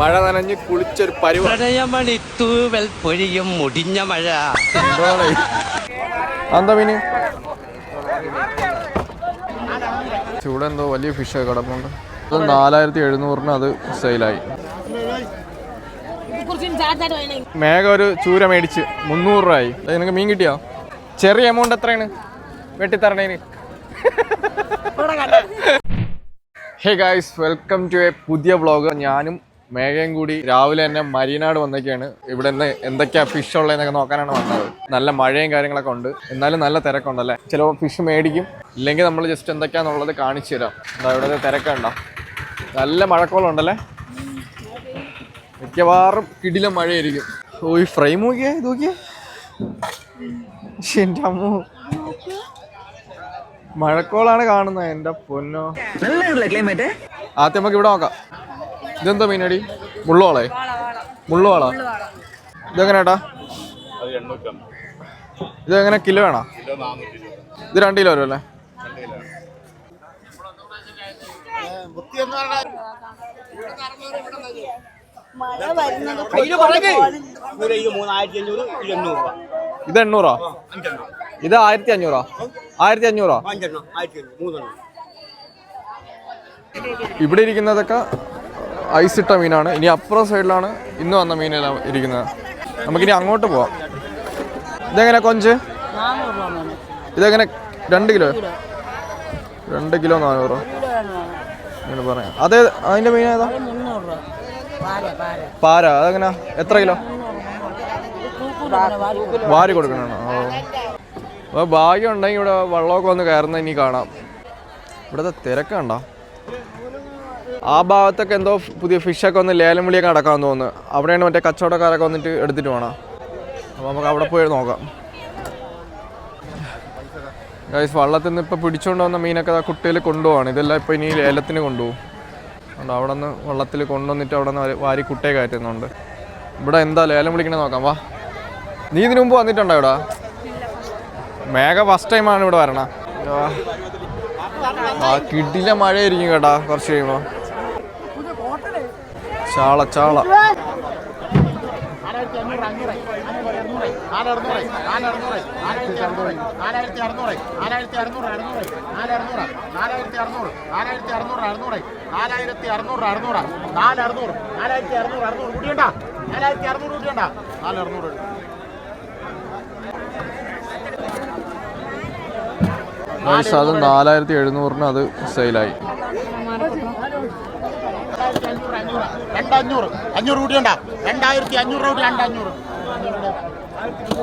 മഴ നനഞ്ഞ് കുളിച്ചൊരു പരിപാടിയും പ്രണയമണി തൂവൽ പൊഴിയും മുടിഞ്ഞ മഴ. എന്താ മീന് ചൂടെ എന്തോ വലിയ ഫിഷ് കിടപ്പുണ്ട്. അത് നാലായിരത്തി എഴുന്നൂറിന് അത് സെയിലായി മേഘ ഒരു ചൂര മേടിച്ച് മുന്നൂറ് രൂപയായി അത് നിനക്ക് മീൻ കിട്ടിയോ? ചെറിയ എമൗണ്ട് എത്രയാണ്? വെട്ടിത്തരണേന്. Hey guys welcome to a പുതിയ വ്ളോഗ് ഞാനും മേഘയും കൂടി രാവിലെ തന്നെ മരീനാട് വന്നൊക്കെയാണ് ഇവിടെ നിന്ന് എന്തൊക്കെയാ ഫിഷ് ഉള്ളതെന്നൊക്കെ നോക്കാനാണ് വന്നത്. നല്ല മഴയും കാര്യങ്ങളൊക്കെ ഉണ്ട്. എന്നാലും നല്ല തിരക്കുണ്ടല്ലേ? ചിലപ്പോൾ ഫിഷ് മേടിക്കും. ഇല്ലെങ്കിൽ നമ്മൾ ജസ്റ്റ് എന്തൊക്കെയാന്നുള്ളത് കാണിച്ചു തരാം. എന്താ ഇവിടെ തിരക്കുണ്ടോ നല്ല മഴക്കോളുണ്ടല്ലേ? മിക്കവാറും കിടിലും മഴയായിരിക്കും. ഓ ഈ ഫ്രെയിം നോക്കിയേ ഇത് നോക്കിയേ എന്റെ അമ്മോ. മഴക്കോളാണ് കാണുന്നത്. എന്റെ പൊന്നോ. നല്ല ക്ലൈമറ്റ് ആദ്യം നമുക്ക് ഇവിടെ നോക്കാം. ഇതെന്താ മീനടി? മുള്ളുവാളെ മുള്ളുവാളാ ഇതെങ്ങനെയാട്ടാ? ഇതെങ്ങനെ കിലോ വേണോ ഇത് രണ്ട് കിലോ വരും അല്ലേ? മഴ വരുന്നത് ഇത് എണ്ണൂറോ ഇത് ആയിരത്തി അഞ്ഞൂറോ ആയിരത്തി അഞ്ഞൂറോ ഇവിടെ ഇരിക്കുന്നതൊക്കെ ഐസ് ഇട്ട മീനാണ്. ഇനി അപ്പുറം സൈഡിലാണ് ഇന്ന് വന്ന മീനെല്ലാം ഇരിക്കുന്നത്. നമുക്കിനി അങ്ങോട്ട് പോവാം. ഇതെങ്ങനെ കൊഞ്ച്? ഇതെങ്ങനെ രണ്ട് കിലോ? രണ്ട് കിലോ നാനൂറ്. അങ്ങനെ പറയാം. അതെ അതിന്റെ മീൻ ഏതാ? പാര. അതെങ്ങനെ? എത്ര കിലോ? വാരി കൊടുക്കണ അപ്പോൾ ഭാഗ്യം ഉണ്ടെങ്കിൽ ഇവിടെ വെള്ളമൊക്കെ വന്ന് കയറുന്ന ഇനി കാണാം. ഇവിടുത്തെ തിരക്കുണ്ടോ ആ ഭാഗത്തൊക്കെ എന്തോ പുതിയ ഫിഷൊക്കെ ഒന്ന് ലേലം വിളിയൊക്കെ നടക്കാമെന്ന് തോന്നുന്നു. അവിടെയാണ് മറ്റേ കച്ചവടക്കാരൊക്കെ വന്നിട്ട് എടുത്തിട്ട് വേണം അപ്പോൾ നമുക്ക് അവിടെ പോയി നോക്കാം. ഗൈസ് വള്ളത്തിൽ നിന്ന് ഇപ്പോൾ പിടിച്ചുകൊണ്ട് വന്ന മീനൊക്കെ ആ കുട്ടിയിൽ കൊണ്ടുപോവാണ്. ഇതെല്ലാം ഇപ്പോൾ ഇനി ലേലത്തിന് കൊണ്ടുപോകും. അതുകൊണ്ട് അവിടെ നിന്ന് വള്ളത്തിൽ കൊണ്ടുവന്നിട്ട് അവിടെ നിന്ന് വാരി കുട്ടയെ കയറ്റുന്നുണ്ട്. ഇവിടെ എന്താ ലേലം വിളിക്കണേ നോക്കാം വാ. നീ ഇതിനു മുമ്പ് വന്നിട്ടുണ്ടോ ഇവിടെ? മേഘ ഫസ്റ്റ് ടൈമാണ് ഇവിടെ വരണ. ആ കിടില മഴയായിരിക്കും കേട്ടാ കുറച്ച് കഴിയുമ്പോ. ചാള ചാള. നാലായിരത്തി എഴുന്നൂറിന് അത് സെയിലായി രണ്ട് അഞ്ഞൂറ് അഞ്ഞൂറ് കൂട്ടിയണ്ട രണ്ടായിരത്തി അഞ്ഞൂറ്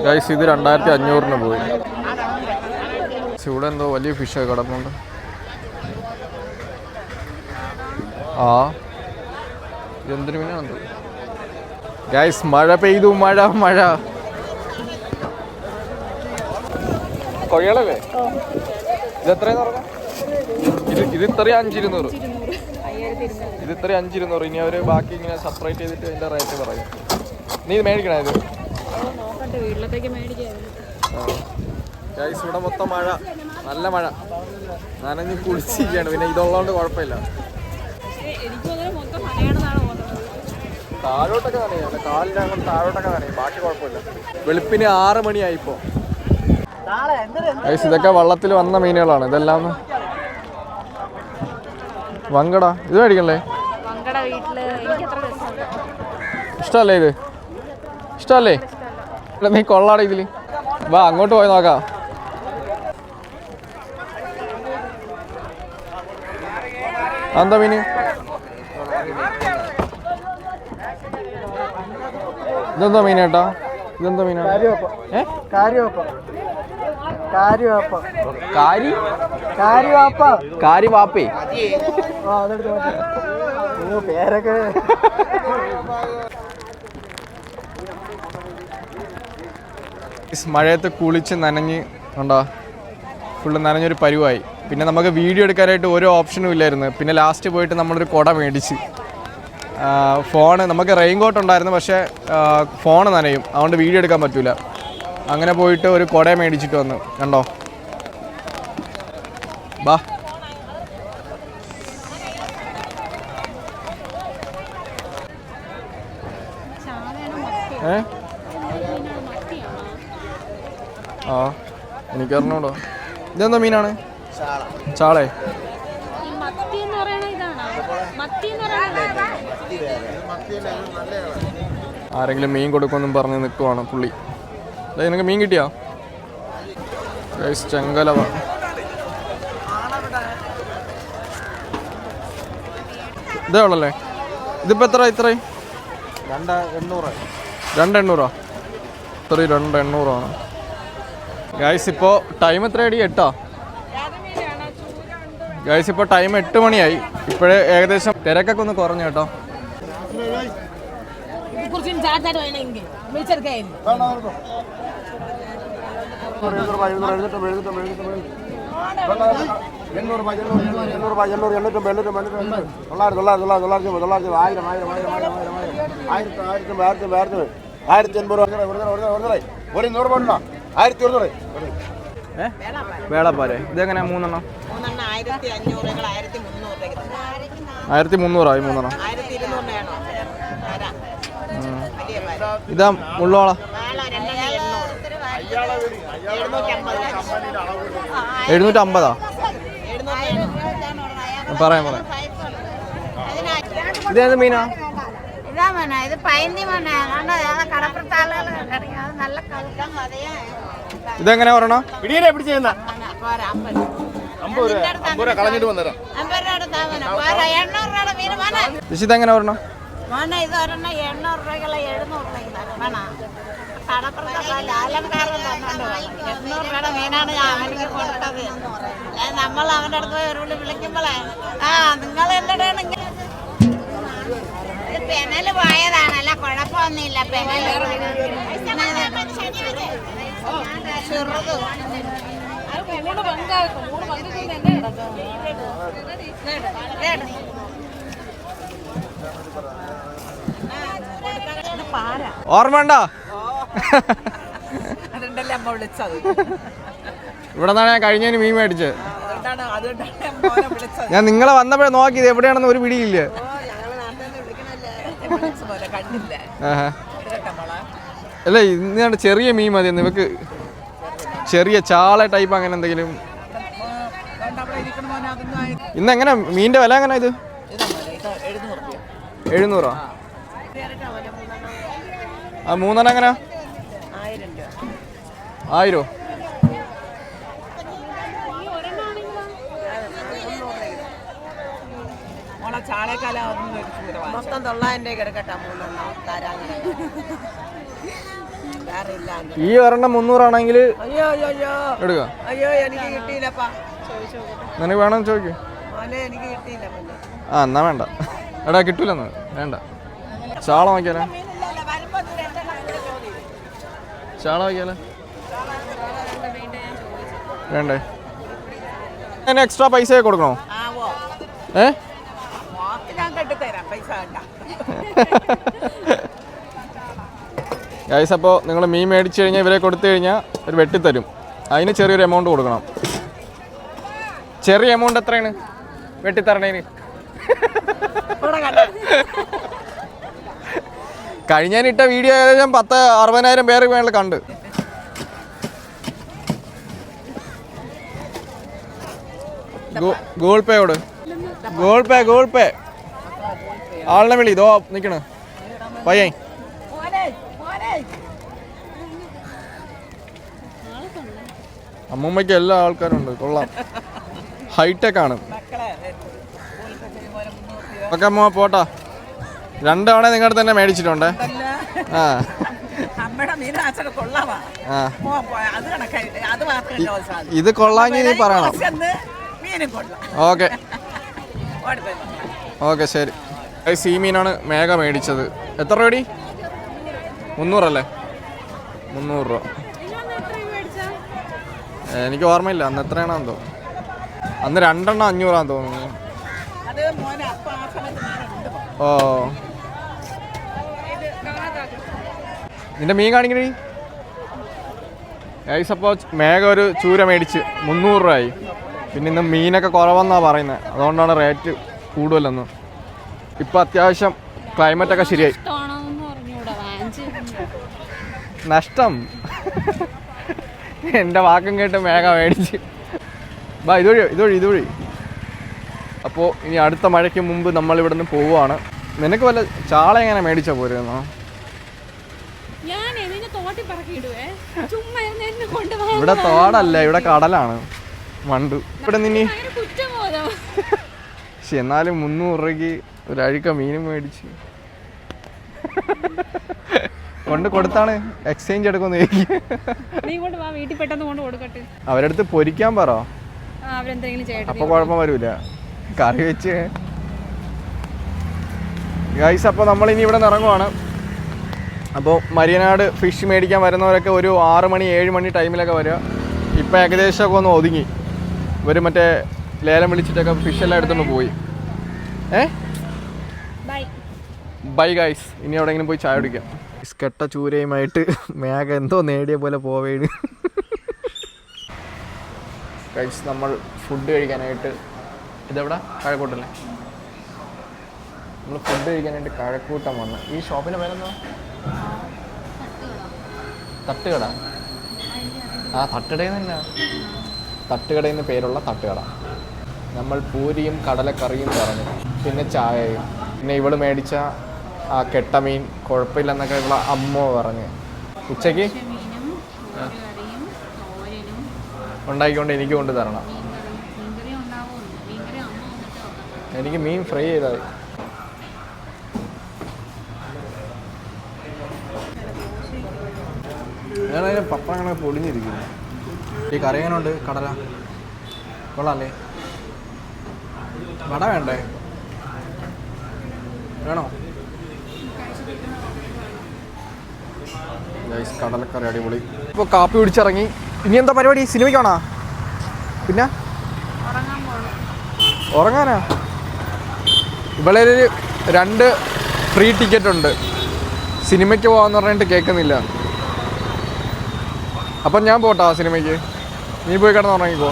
ഗൈസ് ഇത് രണ്ടായിരത്തി അഞ്ഞൂറിന് പോയി. ഇവിടെ എന്തോ വലിയ ഫിഷ് കിടപ്പുണ്ട്. ആ. ഇതെന്തൊരു മീനാണ് ഗൈസ് മഴ പെയ്തു. മഴ മഴ. കൊഴിയളല്ലേ ഇത് എത്രയെന്ന് പറഞ്ഞ ഇത് ഇത് ഇത്രയും അഞ്ചിരുന്നൂറ്. ഇത് ഇത്ര അഞ്ചിരുന്നൂറ്. ഇനി അവർ ബാക്കി ഇങ്ങനെ സെപ്പറേറ്റ് ചെയ്തിട്ട് അതിന്റെ റേറ്റ് പറയും. നീ ഇത് മേടിക്കണേ ഇത്? ഗൈസ് ഇവിടെ മൊത്തം മഴ. നല്ല മഴ. നനഞ്ഞ് കുളിച്ചിരിക്കുകയാണ്. പിന്നെ ഇതുള്ളതുകൊണ്ട് കുഴപ്പമില്ല. താഴോട്ടൊക്കെ നനയാണ് കാലിന്റെ അങ്ങോട്ട് താഴോട്ടൊക്കെ നനയും. ബാക്കി കുഴപ്പമില്ല. വെളുപ്പിന് ആറ് മണിയായി ഇപ്പോൾ ഇതൊക്കെ വള്ളത്തിൽ വന്ന മീനുകളാണ്. ഇതെല്ലാം വങ്കട ഇത് മേടിക്കണല്ലേ ഇഷ്ടല്ലേ ഇഷ്ടമല്ലേ ഇത്? ഇഷ്ടല്ലേ? നീ കൊള്ളാട ഇതിൽ. വാ അങ്ങോട്ട് പോയി നോക്കാം. എന്താ മീന്? ഇതെന്താ മീൻ ഏട്ടാ? ഇതെന്താ മീനാ? ഏ? കാര്യവപ്പം. കാര്യവപ്പം. കാരി? കാരി വാപ്പേ പേരൊക്കെ മഴയത്ത് കുളിച്ച് നനഞ്ഞ് ഉണ്ടോ ഫുള്ള് നനഞ്ഞൊരു പരുവായി. പിന്നെ നമുക്ക് വീഡിയോ എടുക്കാനായിട്ട് ഓരോ ഓപ്ഷനും ഇല്ലായിരുന്നു. പിന്നെ ലാസ്റ്റ് പോയിട്ട് നമ്മളൊരു കുട മേടിച്ച്. ഫോണ് നമുക്ക് റെയിൻ കോട്ട് ഉണ്ടായിരുന്നു പക്ഷേ ഫോൺ നനയും. അതുകൊണ്ട് വീഡിയോ എടുക്കാൻ പറ്റില്ല അങ്ങനെ പോയിട്ട് ഒരു കുട മേടിച്ചിട്ട് വന്നു. കണ്ടോ? ബാ. ആ എനിക്കറിഞ്ഞൂടോ ഇതെന്താ മീനാണ്? ചാളേ. ആരെങ്കിലും മീൻ കൊടുക്കുമെന്നും പറഞ്ഞ് നിൽക്കുവാണ് പുള്ളി. അതെ നിനക്ക് മീൻ കിട്ടിയാ? ചെങ്കലവ. ഇതേ ഉള്ളല്ലേ? ഇതിപ്പോ എത്ര ഇത്ര എണ്ണൂറ്. രണ്ട് ഇത്ര രണ്ട് എണ്ണൂറാണ് ഗൈസ് ഇപ്പോൾ ടൈം എത്രയടി എട്ടാ ഗൈസ് ഇപ്പോൾ ടൈം എട്ട് മണിയായി ഇപ്പോഴേ ഏകദേശം തിരക്കൊക്കെ ഒന്ന് കുറഞ്ഞു കേട്ടോ എണ്ണൂറ് രൂപ എണ്ണൂറ് രൂപ എണ്ണൂറ് എണ്ണൂറ്റമ്പത് എണ്ണൂറ്റമ്പത് എണ്ണൂറ്റമ്പത് തൊള്ളായിരം തൊള്ളായിരം തൊള്ളായിരം തൊള്ളായിരത്തി തൊള്ളായിരത്തി ആയിരം ആയിരം ആയിരം ആയിരം ആയിരം ആയിരം ആയിരത്തി ആയിരത്തി ആയിരത്തി ആയിരത്തി എൺപത് രൂപ ഒരു നൂറ് പോകണ്ട ആയിരത്തി ഒരുന്നൂറ് വേളപ്പാരെ. ഇതെങ്ങനെ മൂന്നെണ്ണം? ആയിരത്തി മുന്നൂറായി മൂന്നെണ്ണം. ഇതാ മുള്ളോള എഴുന്നൂറ്റി അമ്പതാ പറയാം പറയാം. ഇതേത് മീനാ? നല്ല കളിക്കാൻ മതിയാ ഇതെങ്ങനെ പറയണോ പിടിയല്ലേ പിടിച്ച് ചെയ്യുന്ന പോരാ അമ്പത് അമ്പത് രൂപ. അമ്പത് രൂപ കളഞ്ഞിട്ട് വന്നേരാം. ചേച്ചി ഇതെങ്ങനെ പറയണോ തന്നോണ്ട്. എണ്ണൂറ് രൂപയുടെ മീനാണ് ഞാൻ അവനിക്ക് കൊടുത്തത്. നമ്മൾ അവന്റെ അടുത്ത് പോയി ഒരു വിളി വിളിക്കുമ്പോഴേ ആ നിങ്ങൾ എന്റെ ഇത് പെനൽ പോയതാണല്ല കുഴപ്പമൊന്നുമില്ല പെനൽ ചെറുത് ഓർമ്മ ഉണ്ടോ ഇവിടെ നിന്നാണ് ഞാൻ കഴിഞ്ഞതിന് മീൻ മേടിച്ചത് ഞാൻ നിങ്ങളെ വന്നപ്പോഴേ നോക്കിയത് എവിടെയാണെന്ന് ഒരു പിടിയില്ല. അല്ല ഇന്ന് ചെറിയ മീൻ മതി. ഇവക്ക് ചെറിയ ചാള ടൈപ്പ് അങ്ങനെ എന്തെങ്കിലും. ഇന്ന് എങ്ങനെ? മീന്റെ വില എങ്ങനെ ഇത്? എഴുന്നൂറോ? ആ മൂന്നെണ്ണം എങ്ങനെ ആയിരം രൂപ ആയിരോ മോളെ ചാളേക്കാല മൊത്തം തൊള്ളായിരം രൂപ കിടക്കട്ടെ മൂന്നെണ്ണം തരാങ്ങനെ വേറെ ഇല്ല ഈ ഒരെണ്ണം മുന്നൂറാണെങ്കിൽ അയ്യോ അയ്യോ അയ്യോ. എടുക്ക. അയ്യോ എനിക്ക് കിട്ടിയില്ലപ്പാ. നിനക്ക് വേണമെന്ന് ചോദിക്കൂ. മോനെ എനിക്ക് കിട്ടിയില്ല പിന്നെ. ആ എന്നാ വേണ്ട. എടാ കിട്ടൂലെന്ന്. വേണ്ട. ചാള നോക്കിയാലേ ചാള നോക്കിയാലേ വേണ്ടേ? എക്സ്ട്രാ പൈസ കൊടുക്കണോ? ഏ? ഞാൻ പൈസ വേണ്ട. ഗൈസ് അപ്പോൾ നിങ്ങൾ മീൻ മേടിച്ചു കഴിഞ്ഞാൽ ഇവരെ കൊടുത്തു കഴിഞ്ഞാൽ ഒരു വെട്ടിത്തരും അതിന് ചെറിയൊരു എമൗണ്ട് കൊടുക്കണം. ചെറിയ എമൗണ്ട് എത്രയാണ്? വെട്ടിത്തരണേന് കഴിഞ്ഞാനിട്ട വീഡിയോ ഏകദേശം പത്ത് അറുപതിനായിരം പേര് മേളിൽ കണ്ട്. ഗൂഗിൾ ഗൂഗിൾ പേയോട് ഗൂഗിൾ പേ ഗൂഗിൾ പേ. ആളിനെ വിളി ഇതോ നിൽക്കണ് പയ്യൻ അമ്മൂമ്മയ്ക്ക് എല്ലാ ആൾക്കാരും ഉണ്ട് കൊള്ളാം. ഹൈടെക് ആണ്. ഒക്കെ അമ്മ പോട്ടാ. രണ്ടവണ നിങ്ങളുടെ തന്നെ മേടിച്ചിട്ടുണ്ടേ. ആ. ഇത് കൊള്ളാങ്ങി നീ പറയണം. ഓക്കെ. ഓക്കെ ശരി. ഈ മീനാണ് മേഘ മേടിച്ചത്. എത്ര രൂപടി? മുന്നൂറല്ലേ? മുന്നൂറ് രൂപ. എനിക്ക് ഓർമ്മയില്ല. അന്ന് എത്രയാണെന്ന് തോന്നുന്നു. അന്ന് രണ്ടെണ്ണം അഞ്ഞൂറാന്ന് തോന്നുന്നു. ഓ. നിന്റെ മീൻ കാണിക്കണേ. ഗൈസ് അപ്പോൾ മേഘ ഒരു ചൂര മേടിച്ച് മുന്നൂറ് രൂപയായി പിന്നെ ഇന്ന് മീനൊക്കെ കുറവെന്നാണ് പറയുന്നത് അതുകൊണ്ടാണ് റേറ്റ് കൂടുതലെന്ന്. ഇപ്പം അത്യാവശ്യം ക്ലൈമറ്റൊക്കെ ശരിയായി. ഇഷ്ടമാണോന്ന് പറഞ്ഞൂടാ വാങ്ങിച്ച് നഷ്ടം. എന്റെ വാക്കും കേട്ട് മേഘ മേടിച്ച്. ബാ ഇതുവഴി ഇതുവഴി ഇതുവഴി അപ്പോൾ ഇനി അടുത്ത മഴയ്ക്ക് മുമ്പ് നമ്മൾ ഇവിടെ നിന്ന് പോവുകയാണ്. നിനക്ക് വല്ല ചാള എങ്ങനെ മേടിച്ചാ പോരുന്നോ? ഇവിടെ തോടല്ല ഇവിടെ കടലാണ്. മണ്ടു. ഇവിടെ നിന്നി പക്ഷെ എന്നാലും മുന്നൂറ് രൂപയ്ക്ക് ഒരു അഴുക്ക മീനും മേടിച്ച്. കൊണ്ട് കൊടുത്താണ്. എക്സ്ചേഞ്ച് എടുക്കുമെന്ന് നീ കൊണ്ട് വാ വീട്ടിൽ പെട്ടെന്ന് കൊണ്ട് കൊടുക്കട്ടെ. അവരടുത്ത് പൊരിക്കാൻ പറ. ആ, അവരെന്തെങ്കിലും ചെയ്യട്ടെ അപ്പൊ കുഴപ്പം വരൂല. കറി വെച്ച്. ഗൈസ് അപ്പൊ നമ്മൾ ഇനി ഇവിടെ ഇറങ്ങുവാണ് അപ്പോൾ മരിയനാട് ഫിഷ് മേടിക്കാൻ വരുന്നവരൊക്കെ ഒരു ആറ് മണി ഏഴ് മണി ടൈമിലൊക്കെ വരിക. ഇപ്പം ഏകദേശമൊക്കെ ഒന്ന് ഒതുങ്ങി. ഇവർ മറ്റേ ലേലം വിളിച്ചിട്ടൊക്കെ ഫിഷ് എല്ലാം എടുത്തുകൊണ്ട് പോയി. ഏ? ബൈ ബൈ ഗൈസ് ഇനി എവിടെയെങ്കിലും പോയി ചായ കുടിക്കാം. കെട്ട ചൂരയുമായിട്ട് മേഘ എന്തോ നേടിയ പോലെ പോവേണ്. ഗൈസ് നമ്മൾ ഫുഡ് കഴിക്കാനായിട്ട് ഇതെവിടെ? കഴക്കൂട്ടല്ലേ നമ്മൾ ഫുഡ് കഴിക്കാനായിട്ട് കഴക്കൂട്ടം വന്ന്. ഈ ഷോപ്പിന്റെ പേരെന്താ തട്ടുകട. ആ തട്ടുകടയിൽ തന്നെ തട്ടുകടയിൽ നിന്ന് പേരുള്ള തട്ടുകട. നമ്മൾ പൂരിയും കടലക്കറിയും പറഞ്ഞു. പിന്നെ ചായയും. പിന്നെ ഇവൾ മേടിച്ച ആ കെട്ടമീൻ കുഴപ്പമില്ലെന്നൊക്കെ ഉള്ള അമ്മ പറഞ്ഞ്. ഉച്ചയ്ക്ക്? ഉണ്ടാക്കിക്കൊണ്ട് എനിക്ക് കൊണ്ട് തരണം. എനിക്ക് മീൻ ഫ്രൈ ചെയ്താൽ മതി. ഞാനതിന് പപ്പ അങ്ങനെ പൊടിഞ്ഞിരിക്കുന്നു. ഈ കറി എങ്ങനെയുണ്ട്? കടല? കൊള്ളാല്ലേ? വട വേണ്ടേ? വേണോ? ഗൈസ് കടലക്കറി അടിപൊളി. ഇപ്പോൾ കാപ്പി പിടിച്ചിറങ്ങി ഇനി എന്താ പരിപാടി? സിനിമയ്ക്കാണോ പിന്നെ? ഉറങ്ങാനാ? ഇവിടെ രണ്ട് ഫ്രീ ടിക്കറ്റ് ഉണ്ട്. സിനിമയ്ക്ക് പോകാന്ന് പറഞ്ഞിട്ട് കേൾക്കുന്നില്ല. അപ്പം ഞാൻ പോട്ടാ സിനിമയ്ക്ക്. നീ പോയി കിടന്ന് ഉറങ്ങിക്കോ.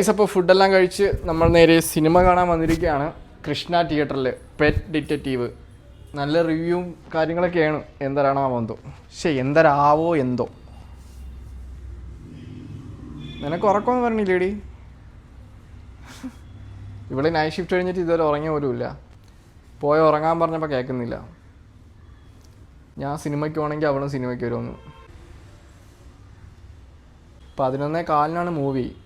ഈസ് അപ്പോൾ ഫുഡെല്ലാം കഴിച്ച് നമ്മൾ നേരെ സിനിമ കാണാൻ വന്നിരിക്കുകയാണ്. കൃഷ്ണ തിയേറ്ററിൽ പെറ്റ് ഡിറ്റക്റ്റീവ് നല്ല റിവ്യൂവും കാര്യങ്ങളൊക്കെയാണ്. എന്തരാണോ എന്തോ ശരി എന്തരാവോ എന്തോ. നിനക്ക് ഉറക്കമെന്ന് പറഞ്ഞില്ലേടി ഇവിടെ നൈറ്റ് ഷിഫ്റ്റ് കഴിഞ്ഞിട്ട് ഇതുവരെ ഉറങ്ങിയ പോലും ഇല്ല. പോയി ഉറങ്ങാൻ പറഞ്ഞപ്പോൾ കേൾക്കുന്നില്ല. ഞാൻ സിനിമയ്ക്ക് പോകണമെങ്കിൽ അവളും സിനിമയ്ക്ക് വരുമെന്ന്. പതിനൊന്നേ കാലിനാണ് മൂവി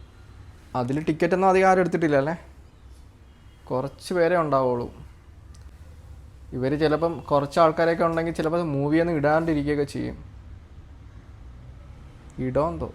അതിൽ ടിക്കറ്റൊന്നും അധികം ആരും എടുത്തിട്ടില്ല അല്ലേ? കുറച്ച് പേരെ ഉണ്ടാവുള്ളൂ. ഇവർ ചിലപ്പം കുറച്ച് ആൾക്കാരൊക്കെ ഉണ്ടെങ്കിൽ ചിലപ്പോൾ മൂവിയൊന്നും ഇടാണ്ടിരിക്കുകയൊക്കെ ചെയ്യും. ഇടോന്തോ